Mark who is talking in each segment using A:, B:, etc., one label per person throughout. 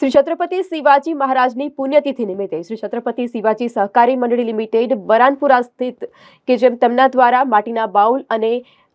A: શ્રી છત્રપતિ શિવાજી મહારાજની પુણ્યતિથિ નિમિત્તે શ્રી છત્રપતિ શિવાજી સહકારી મંડળી લિમિટેડ બરાનપુરા સ્થિત, કે જેમ તેમના દ્વારા માટીના બાઉલ અને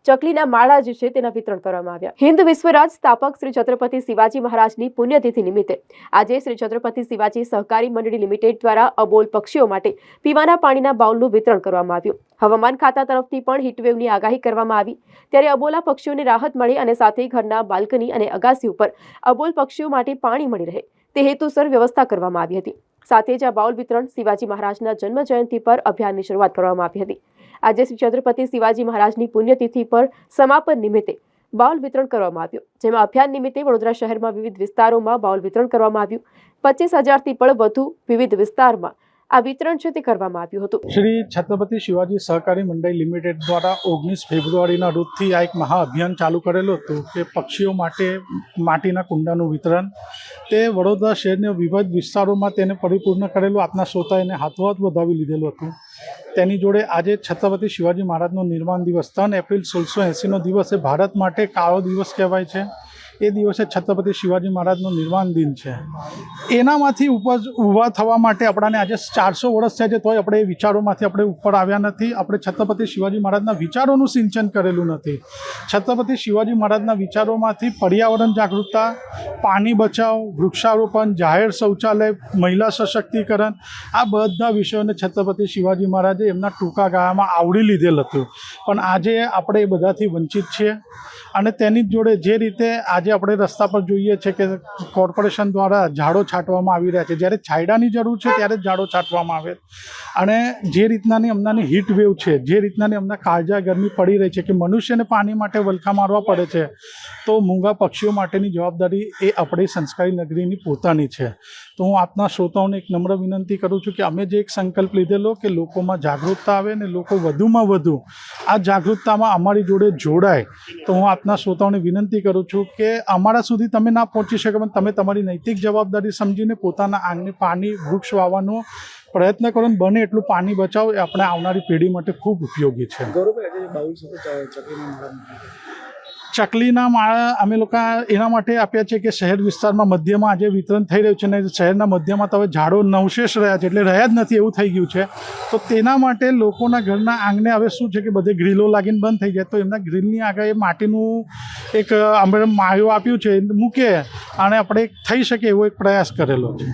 A: ચકલીના માળા જે છે તેના વિતરણ કરવામાં આવ્યા. હિન્દ વિશ્વરાજ સ્થાપક શ્રી છત્રપતિ શિવાજી મહારાજની પુણ્યતિથિ નિમિત્તે આજે શ્રી છત્રપતિ શિવાજી સહકારી મંડળી લિમિટેડ દ્વારા અબોલ પક્ષીઓ માટે પીવાના પાણીના બાઉલનું વિતરણ કરવામાં આવ્યું. હવામાન ખાતા તરફથી પણ હીટવેવની આગાહી કરવામાં આવી. ત્યારે અબોલા પક્ષીઓને રાહત મળી અને સાથે ઘરના બાલ્કની અને અગાસી ઉપર અબોલ પક્ષીઓ માટે પાણી મળી રહે તે હેતુસર વ્યવસ્થા કરવામાં આવી હતી. સાથે જ આ બાઉલ વિતરણ શિવાજી મહારાજના જન્મ જયંતિ પર અભિયાનની શરૂઆત કરવામાં આવી હતી. આજે શ્રી છત્રપતિ શિવાજી મહારાજની પુણ્યતિથિ પર સમાપન નિમિત્તે બાઉલ વિતરણ કરવામાં આવ્યું. જેમાં અભિયાન નિમિત્તે વડોદરા શહેરમાં વિવિધ વિસ્તારોમાં બાઉલ વિતરણ કરવામાં આવ્યું. પચીસ હજારથી પણ વધુ વિવિધ વિસ્તારમાં આ વિતરણ છે તે કરવામાં આવ્યું હતું.
B: શ્રી છત્રપતિ શિવાજી સહકારી મંડળી લિમિટેડ દ્વારા ઓગણીસ ફેબ્રુઆરીના રોજથી આ એક મહા અભિયાન ચાલુ કરેલું હતું કે પક્ષીઓ માટે માટીના કુંડાનું વિતરણ તે વડોદરા શહેરના વિવિધ વિસ્તારોમાં તેને પરિપૂર્ણ કરેલું આપના શ્રોતા એને હાથોહાથ વધાવી લીધેલું હતું. તેની જોડે આજે છત્રપતિ શિવાજી મહારાજનો નિર્માણ દિવસ. ત્રણ એપ્રિલ સોળસો એંસીનો દિવસ એ ભારત માટે કાળો દિવસ કહેવાય છે. એ દિવસે છત્રપતિ શિવાજી મહારાજનો નિર્માણ દિન છે. એનામાંથી ઉપજ ઊભા થવા માટે આપણાને આજે ચારસો વર્ષ થયા છે, તોય આપણે એ વિચારોમાંથી આપણે ઉપર આવ્યા નથી. આપણે છત્રપતિ શિવાજી મહારાજના વિચારોનું સિંચન કરેલું નથી. છત્રપતિ શિવાજી મહારાજના વિચારોમાંથી પર્યાવરણ જાગૃતતા, પાણી બચાવ, વૃક્ષારોપણ, જાહેર શૌચાલય, મહિલા સશક્તિકરણ, આ બધા વિષયોને છત્રપતિ શિવાજી મહારાજે એમના ટૂંકા ગાળામાં આવડી લીધેલ હતું. પણ આજે આપણે એ બધાથી વંચિત છીએ અને તેની જોડે જે રીતે આજે આપણે રસ્તા પર જોઈએ છે કે કોર્પોરેશન દ્વારા ઝાડો છાંટવામાં આવી રહ્યા છે, જ્યારે છાયડાની જરૂર છે ત્યારે જ ઝાડો છાંટવામાં આવે. અને જે રીતનાની હમણાંની હીટ વેવ છે, જે રીતનાની હમણાં કાળજા ગરમી પડી રહી છે કે મનુષ્યને પાણી માટે વલખા મારવા પડે છે, તો મૂંગા પક્ષીઓ માટેની જવાબદારી એ આપણી સંસ્કારી નગરીની પોતાની છે. તો હું આપના શ્રોતાઓને એક નમ્ર વિનંતી કરું છું કે અમે જે એક સંકલ્પ લીધેલો કે લોકોમાં જાગૃતતા આવે ને લોકો વધુમાં વધુ આ જાગૃતતામાં અમારી જોડે જોડાય, તો હું આપના શ્રોતાઓને વિનંતી કરું છું કે અમારા સુધી તમે ના પહોંચી શકો, પણ તમે તમારી નૈતિક જવાબદારી સમજીને પોતાના આંગને પાણી, વૃક્ષ વાવવાનો પ્રયત્ન કરો બને એટલું પાણી બચાવો, એ આપણે આવનારી પેઢી માટે ખૂબ ઉપયોગી છે.
C: ચકલીના માળા
B: અમે લોકો એના માટે આપ્યા છે કે શહેર વિસ્તારમાં મધ્યમાં આજે વિતરણ થઈ રહ્યું છે ને શહેરના મધ્યમાં તો હવે ઝાડો નવશેષ રહ્યા છે એટલે રહ્યા જ નથી એવું થઈ ગયું છે. તો તેના માટે લોકોના ઘરના આંગણે હવે શું છે કે બધે ગ્રીલો લાગીને બંધ થઈ જાય. તો એમના ગ્રીલની આગળ એ માટીનું એક અમે માયો આપ્યું છે, મૂકે અને આપણે થઈ શકે એવો એક પ્રયાસ કરેલો છે.